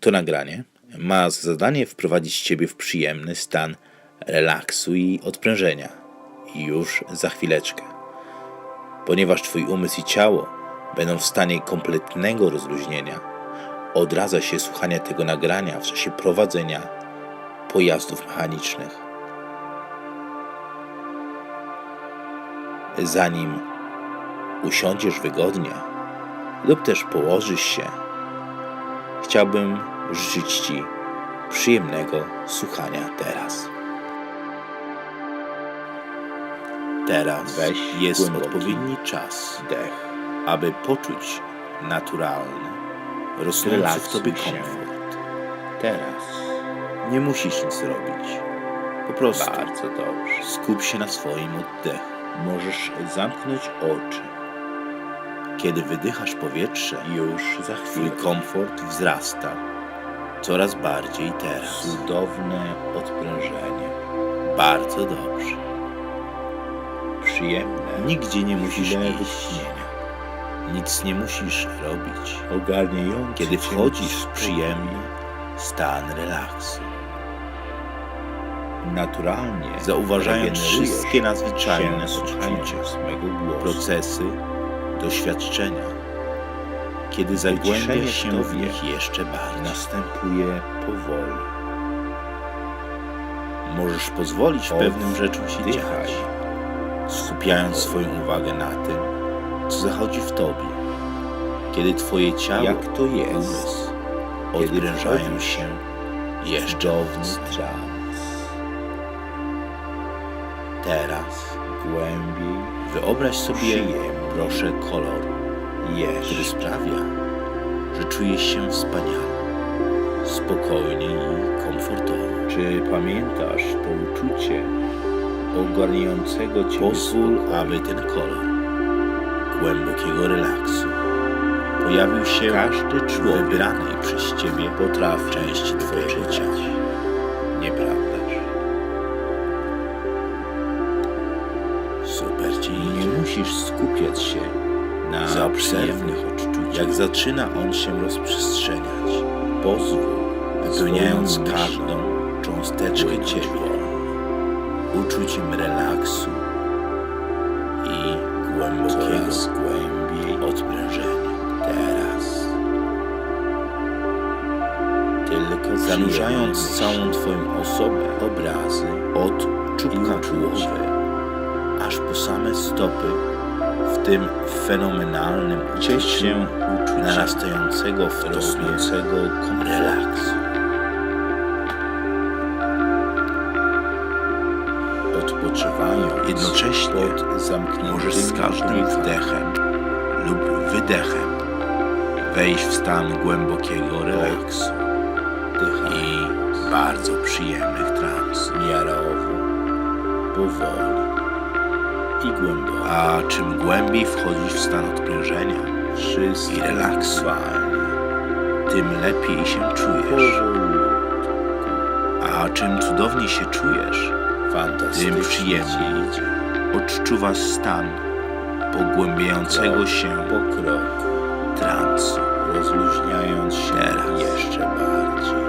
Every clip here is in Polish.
To nagranie ma za zadanie wprowadzić Ciebie w przyjemny stan relaksu i odprężenia. Już za chwileczkę. Ponieważ Twój umysł i ciało będą w stanie kompletnego rozluźnienia, odradza się słuchania tego nagrania w czasie prowadzenia pojazdów mechanicznych. Zanim usiądziesz wygodnie lub też położysz się, chciałbym życzyć Ci przyjemnego słuchania teraz. Teraz Weź jest głęboki odpowiedni czas, dech, aby poczuć naturalny, rosnący w Tobie komfort. Teraz nie musisz nic robić. Po prostu Bardzo dobrze. skup się na swoim oddechu. Możesz zamknąć oczy. Kiedy wydychasz powietrze, już za chwilę komfort wzrasta coraz bardziej teraz. Cudowne odprężenie. Bardzo dobrze. Przyjemne. Nigdzie nie musisz iść. Nic nie musisz robić. Ogarniający Kiedy wchodzisz w przyjemny stan relaksu. naturalnie Zauważając wszystkie nadzwyczajne odczucia, procesy, doświadczenia, kiedy w się w nich jeszcze bardziej. następuje powoli. Możesz pozwolić pewnym rzeczom się Oddychaj. dziać, skupiając swoją uwagę na tym, co zachodzi w tobie. Kiedy twoje ciało Jak to jest, umysł wchodzisz się jeszcze trans. Teraz Głębiej wyobraź sobie, Przyjemny. Proszę, kolor, który jeszcze sprawia, że czujesz się wspaniale, spokojnie i komfortowo. Czy pamiętasz to uczucie ogarniającego cię Pozwól, aby ten kolor głębokiego relaksu pojawił się Każdy człowiek wybranej przez Ciebie potrafi części Twojego ciała. Nieprawdaż? Super Ci Nie musisz skupiać się na Zaobserwuj, przyjemnych odczuciach. jak zaczyna on się rozprzestrzeniać, pozwól, wypełniając każdą cząsteczkę Ciebie, uczuciem relaksu i głębokiego głębiej odprężenia. Teraz, tylko zanurzając całą Twoją osobę, obrazy od czubka głowy, aż po same stopy, w tym fenomenalnym uczuciem narastającego w rosnącego relaksu. odpoczywając Jednocześnie pod Możesz z każdym wdechem lub wydechem wejść w stan głębokiego relaksu i bardzo przyjemnych trans. miarowo, powoli i głęboko. A czym głębiej wchodzisz w stan odprężenia Wszystko i relaksu, tym lepiej się czujesz. A czym cudowniej się czujesz, tym przyjemniej odczuwasz stan pogłębiającego się po kroku, transu. rozluźniając się Teraz. jeszcze bardziej.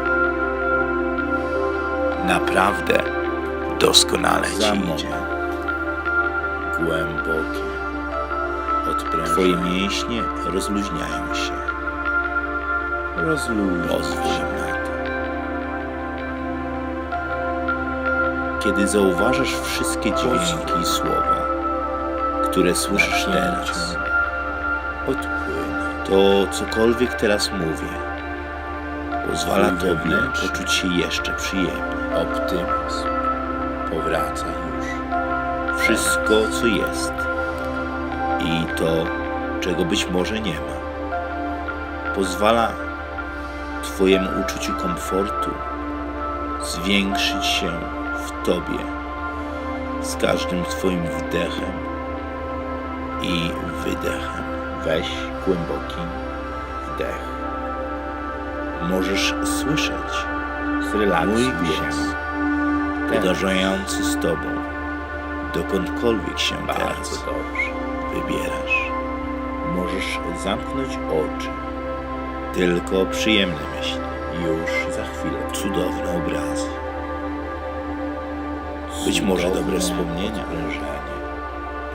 Naprawdę doskonale ci idzie. Głębokie. Twoje mięśnie rozluźniają się. rozluźnij Pozwól się. na to. Kiedy zauważasz wszystkie dźwięki i słowa, które słyszysz teraz, Odpłynąć. to cokolwiek teraz mówię, pozwala Tobie poczuć się jeszcze przyjemnie. Optymizm powraca. Wszystko, co jest i to, czego być może nie ma, pozwala Twojemu uczuciu komfortu zwiększyć się w Tobie z każdym Twoim wdechem i wydechem. Weź głęboki wdech. Możesz słyszeć mój się. uderzający z Tobą, dokądkolwiek się Bardzo teraz dobrze. wybierasz. Możesz zamknąć oczy. Tylko przyjemne myśli. Już za chwilę. Cudowne obrazy. Być może dobre wspomnienia Odprężenie.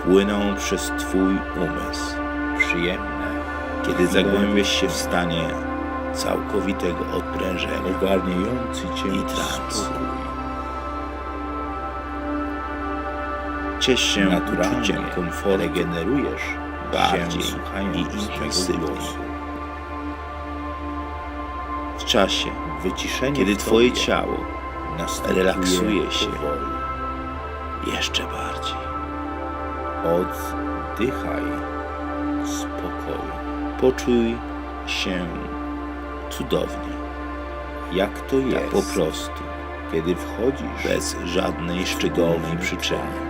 płyną przez Twój umysł, Przyjemne. kiedy zagłębiasz się w stanie całkowitego odprężenia. Ogarniający cię I trans. Spokój. Ciesz się Naturalnie uczuciem komfortu, regenerujesz bardziej się i intensywniej. w czasie, Wyciszenie kiedy Twoje ciało relaksuje się. powoli. jeszcze bardziej. Oddychaj spokoju. Poczuj się cudownie, Jak to jest? tak po prostu, Kiedy wchodzisz bez żadnej szczególnej przyczyny.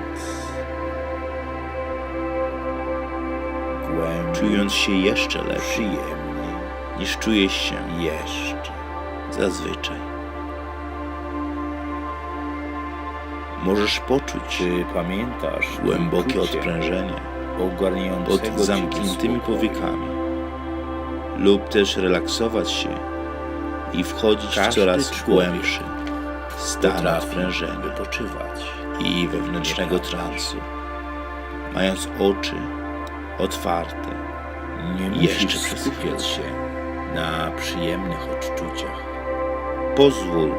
Czując się jeszcze lepiej. Przyjemniej, niż czujesz się. Jeszcze. zazwyczaj. Możesz poczuć Czy pamiętasz głębokie odprężenie pod zamkniętymi powiekami? Lub też relaksować się i wchodzić w coraz głębszy stan odprężenia wypoczywać. i wewnętrznego transu, mając oczy otwarte. Nie Jeszcze skupiać się na przyjemnych odczuciach. Pozwól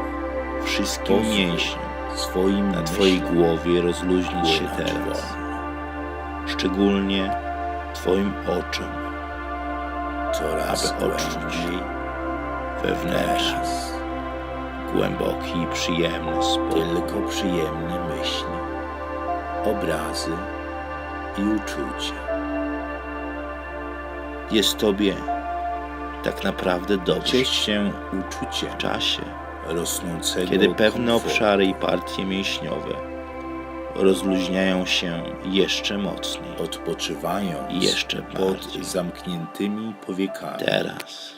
wszystkim Pozwól mięśniom Swoim na Twojej głowie rozluźnić się teraz, szczególnie Twoim oczom Coraz aby odczuć wewnętrzny, głęboki i przyjemny spokój. tylko przyjemne myśli, obrazy i uczucia. Jest Tobie tak naprawdę dobrze Ciesz się uczuciem w czasie, rosnącego kiedy pewne komfortu. obszary i partie mięśniowe rozluźniają się jeszcze mocniej. odpoczywając Jeszcze pod bardziej. zamkniętymi powiekami. Teraz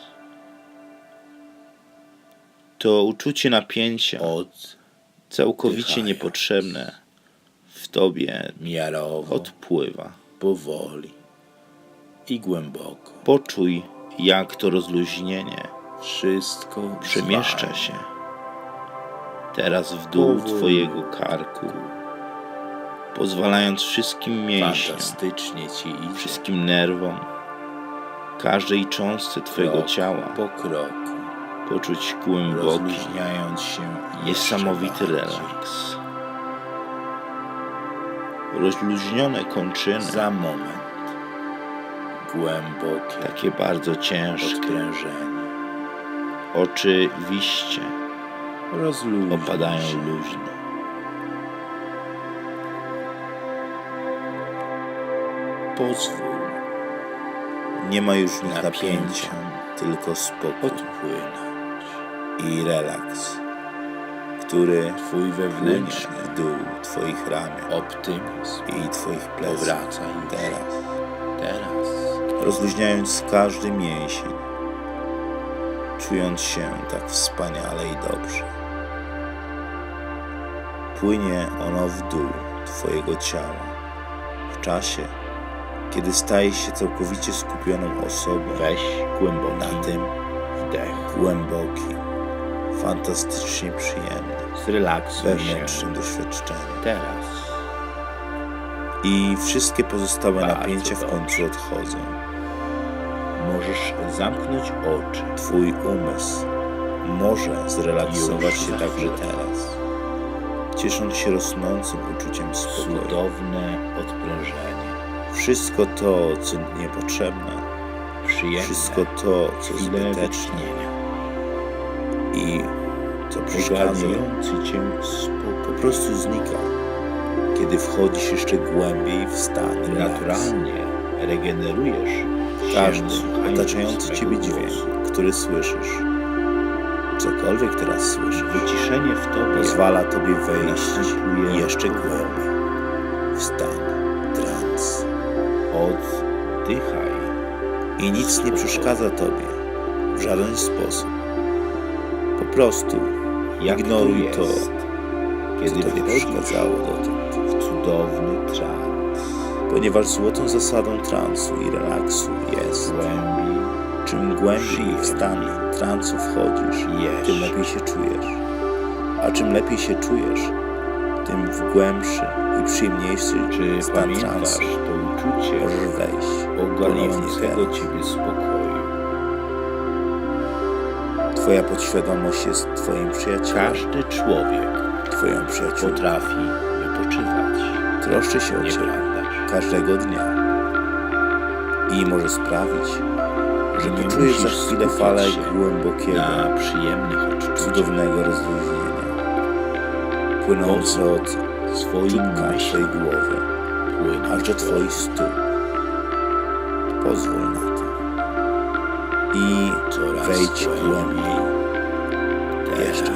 to uczucie napięcia Od całkowicie niepotrzebne w Tobie miarowo, odpływa. powoli i głęboko. Poczuj, jak to rozluźnienie Wszystko przemieszcza się teraz w dół Powoli. Twojego karku, pozwalając wszystkim mięśniom, wszystkim nerwom, każdej cząstce Twojego Krok ciała po kroku, poczuć głęboki, się niesamowity relaks. Rozluźnione kończyny, Za moment głębokie takie bardzo ciężkie, odprężenie. oczywiście Rozluźnij opadają się. luźno. Pozwól Nie ma już w nich napięcia, tylko spokój odpłynąć. i relaks, który Twój wewnętrzny dół Twoich ramion optymizm i Twoich pleców. powraca już Teraz, teraz. Rozluźniając każdy mięsień, czując się tak wspaniale i dobrze. Płynie ono w dół Twojego ciała w czasie, kiedy stajesz się całkowicie skupioną osobą Weź głęboki na tym wdech. głębokim, fantastycznie przyjemnym, Zrelaksuj wewnętrznym doświadczeniu. teraz. I wszystkie pozostałe Bardzo napięcia w końcu odchodzą. Możesz zamknąć oczy. Twój umysł może zrelaksować się także teraz, ciesząc się rosnącym uczuciem spokoju. Cudowne odprężenie. Wszystko to, co niepotrzebne, Przyjemne. wszystko to, co zbyteczne i co przeszkadza, cię po prostu znika, kiedy wchodzisz jeszcze głębiej w stan. Naturalnie regenerujesz Każdy otaczający Ciebie dźwięk, który słyszysz, cokolwiek teraz słyszysz, Wyciszenie w tobie pozwala Tobie wejść jeszcze głębiej w stan trans. Oddychaj. I nic nie przeszkadza Tobie w żaden sposób. Po prostu ignoruj to kiedy Tobie przeszkadzało dotąd. w cudowny trans. Ponieważ złotą zasadą transu i relaksu jest, czym głębiej w stanie transu wchodzisz, tym lepiej się czujesz. A czym lepiej się czujesz, tym w głębszy i przyjemniejszy Czy stan transu to uczucie możesz wejść ogarniającego ciebie spokoju? Twoja podświadomość jest Twoim przyjacielem, Każdy człowiek Twoją przyjaciółką. potrafi wypoczywać. Troszczy się o Ciebie? Każdego dnia i może sprawić, że Nie poczujesz za chwilę się głębokiego, cudownego rozluźnienia, płynące od czubka Twojej głowy aż do Twoich stóp. Pozwól na to. I wejdź głębiej. Jeszcze.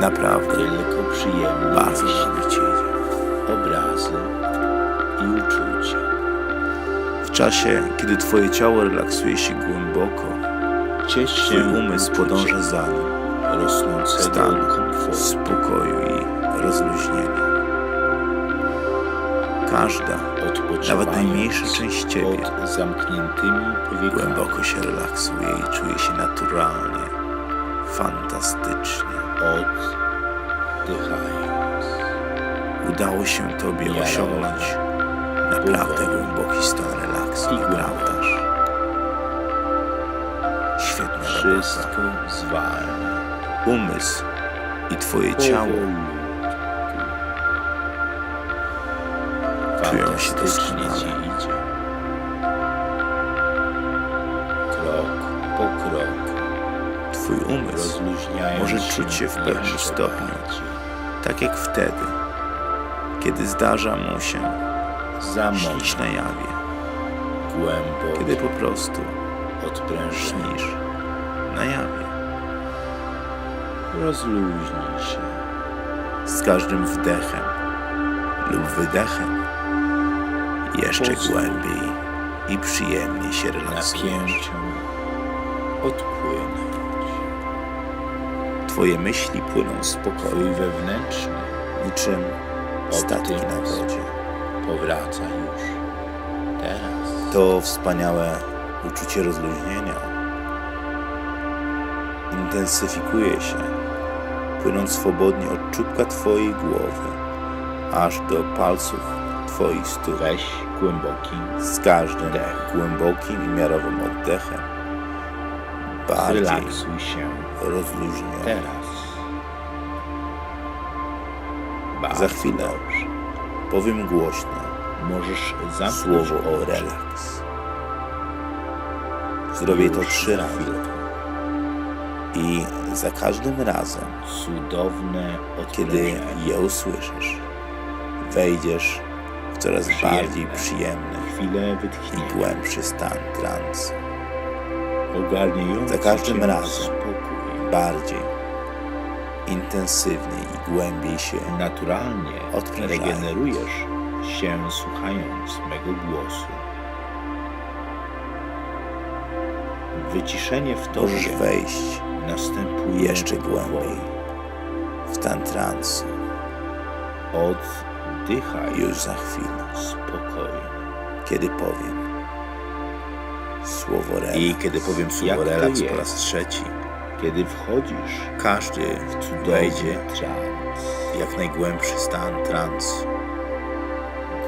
Naprawdę tylko przyjemne bardzo Cię. Obrazy i uczucia. W czasie, kiedy Twoje ciało relaksuje się głęboko, Ciesz się Twój umysł podąża za nim. rosnącego Stan komfortu. spokoju i rozluźnienia. Każda, nawet najmniejsza część Ciebie głęboko się relaksuje i czuje się naturalnie, fantastycznie. Oddychając. Udało się Tobie osiągnąć naprawdę głęboki stan relaksu, nieprawdaż? Świetna. Wszystko zwalnia. Umysł i Twoje ciało Czują się doskonale. ci idzie. Krok po kroku. Twój umysł może czuć się w pewnym stopniu. tak jak wtedy, kiedy zdarza mu się na jawie, głęboko kiedy po prostu odprężenie. śnisz na jawie. Rozluźnij się. Z każdym wdechem lub wydechem jeszcze Pozwól. głębiej i przyjemniej się relaksujesz. Odpłynąć. Twoje myśli płyną spokojnie, Twój wewnętrzny niczym statki na wodzie. powraca już. Teraz. To wspaniałe uczucie rozluźnienia intensyfikuje się, płynąc swobodnie od czubka Twojej głowy aż do palców Twoich stóp. Weź głęboki Z każdym Wdech. głębokim i miarowym oddechem bardziej Zrelaksuj się rozluźniony. teraz. Za chwilę powiem głośno Możesz zamknąć słowo o relaks. Zrobię to trzy razy i za każdym razem Cudowne Kiedy je usłyszysz, wejdziesz w coraz Przyjemne. bardziej przyjemny Chwilę i głębszy stan transu. Za każdym razem. Spokój. Bardziej, intensywniej głębiej się Naturalnie Odprężając. regenerujesz się słuchając mego głosu. Wyciszenie w możesz tobie wejść następuje jeszcze głębiej w stan transu Oddychaj już za chwilę, spokojnie. kiedy powiem słowo relaks. I kiedy powiem słowo relaks po raz trzeci, kiedy wchodzisz Każdy wejdzie trans, jak najgłębszy stan transu,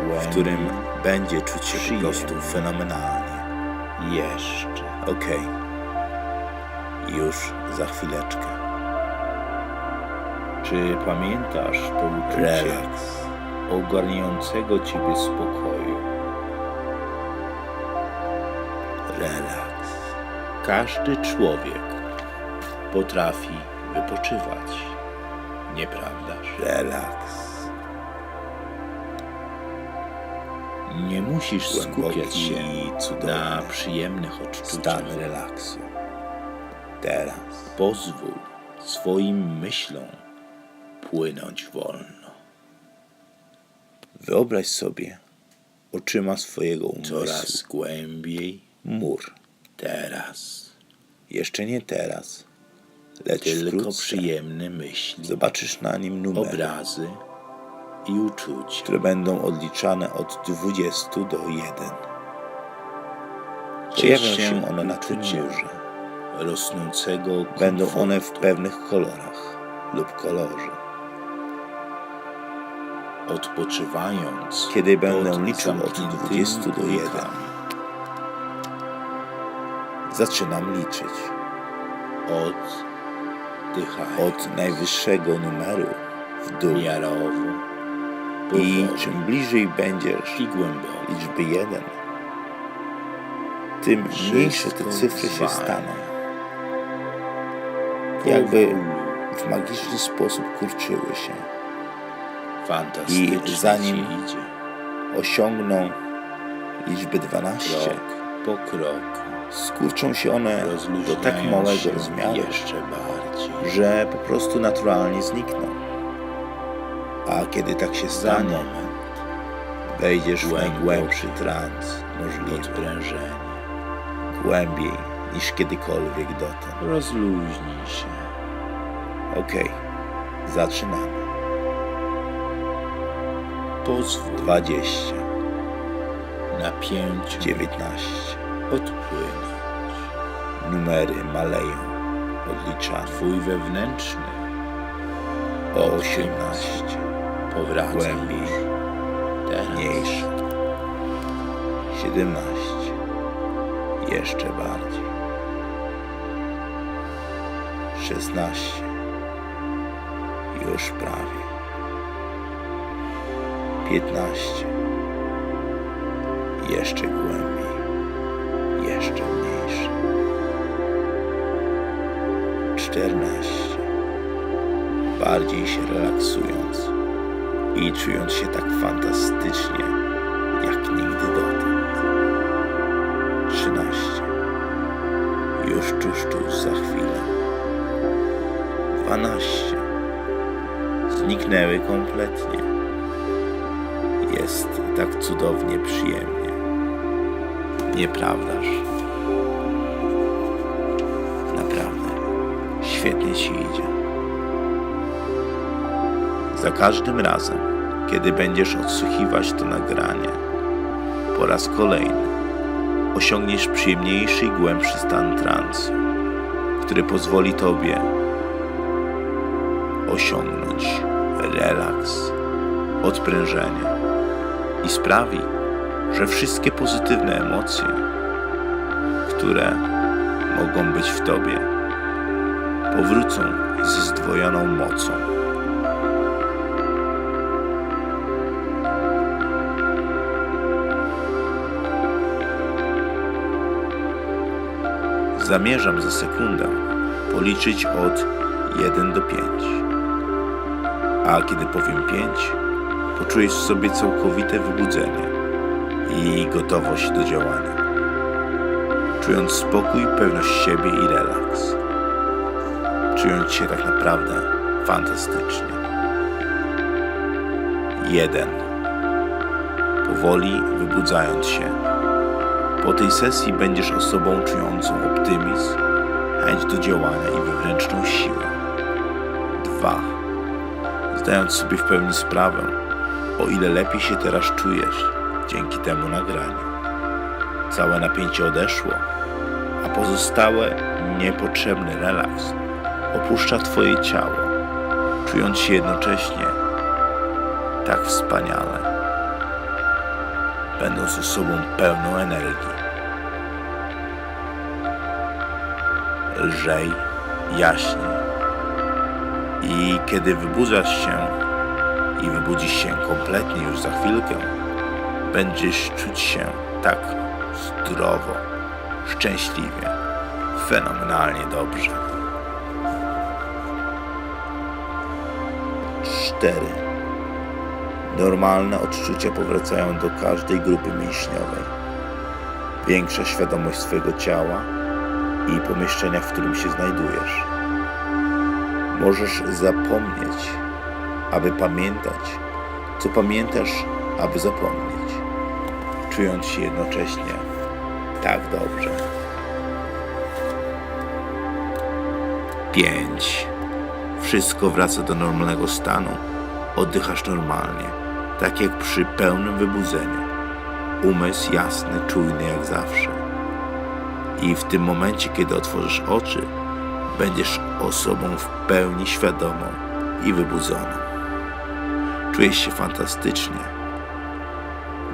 głębiej w którym będzie czuć się po prostu fenomenalnie. jeszcze Okej. Już za chwileczkę. Czy pamiętasz to uczucie Relaks. ogarniającego ciebie spokoju? Relaks. Każdy człowiek potrafi wypoczywać, nieprawdaż? Relaks. Nie musisz skupiać się na przyjemnych odczuciach. Stan relaksu. Teraz. Pozwól swoim myślom płynąć wolno. Wyobraź sobie oczyma swojego umysłu Coraz głębiej. mur. Teraz. Jeszcze nie teraz, lecz Tylko wkrótce przyjemne myśli, zobaczysz na nim numery, obrazy i uczucia. które będą odliczane od 20 do 1. Pojawią się one na tym murze. Rosnącego Będą komfortu. one w pewnych kolorach lub kolorze. odpoczywając, Kiedy będę liczył od zamkniętymi 20 do 1. półkami. Zaczynam liczyć. Oddychaj Od najwyższego numeru w dół. I czym bliżej będziesz liczby 1, tym mniejsze te cyfry się staną. Jakby w magiczny sposób kurczyły się. I zanim- Osiągną liczbę 12, krok po kroku, skurczą się one do tak małego rozmiaru, jeszcze bardziej. Że po prostu naturalnie znikną. A kiedy tak się stanie, moment wejdziesz w najgłębszy trans możliwy, odprężenie, głębiej niż kiedykolwiek dotąd. rozluźnij się, Okej, zaczynamy. pozwól 20, napięciu 19. odpłynąć. Numery maleją, odliczamy. Twój wewnętrzny O 18, powraca Głębiej. mniejsze. 17, jeszcze bardziej. 16, już prawie. 15, jeszcze głębiej, jeszcze mniejsze. 14, bardziej się relaksując i czując się tak fantastycznie, jak nigdy dotąd. 13. Już tuż za chwilę. 12. Zniknęły kompletnie. Jest tak cudownie przyjemnie. Nieprawdaż? Świetnie ci idzie. Za każdym razem, kiedy będziesz odsłuchiwać to nagranie, po raz kolejny osiągniesz przyjemniejszy i głębszy stan transu, który pozwoli Tobie osiągnąć relaks, odprężenie i sprawi, że wszystkie pozytywne emocje, które mogą być w Tobie, powrócą ze zdwojoną mocą. Zamierzam za sekundę policzyć od 1 do 5. A kiedy powiem 5, poczujesz w sobie całkowite wybudzenie i gotowość do działania. Czując spokój, pewność siebie i relaks. Czując się tak naprawdę fantastycznie. 1. Powoli wybudzając się, po tej sesji będziesz osobą czującą optymizm, chęć do działania i wewnętrzną siłę. 2. Zdając sobie w pełni sprawę, o ile lepiej się teraz czujesz dzięki temu nagraniu. Całe napięcie odeszło, a pozostałe niepotrzebny relaks opuszcza Twoje ciało, czując się jednocześnie tak wspaniale będąc osobą pełną energii. Lżej, jaśniej. I kiedy wybudzasz się i wybudzisz się kompletnie już za chwilkę, będziesz czuć się tak zdrowo, szczęśliwie, fenomenalnie dobrze. Cztery. Normalne odczucia powracają do każdej grupy mięśniowej. Większa świadomość swojego ciała i pomieszczenia, w którym się znajdujesz. Możesz zapomnieć, aby pamiętać, co pamiętasz, aby zapomnieć, czując się jednocześnie tak dobrze. 5. Wszystko wraca do normalnego stanu. Oddychasz normalnie, tak jak przy pełnym wybudzeniu. Umysł jasny, czujny jak zawsze. I w tym momencie, kiedy otworzysz oczy, będziesz osobą w pełni świadomą i wybudzoną. Czujesz się fantastycznie.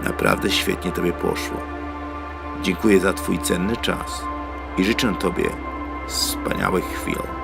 Naprawdę świetnie Tobie poszło. Dziękuję za Twój cenny czas i życzę Tobie wspaniałych chwil.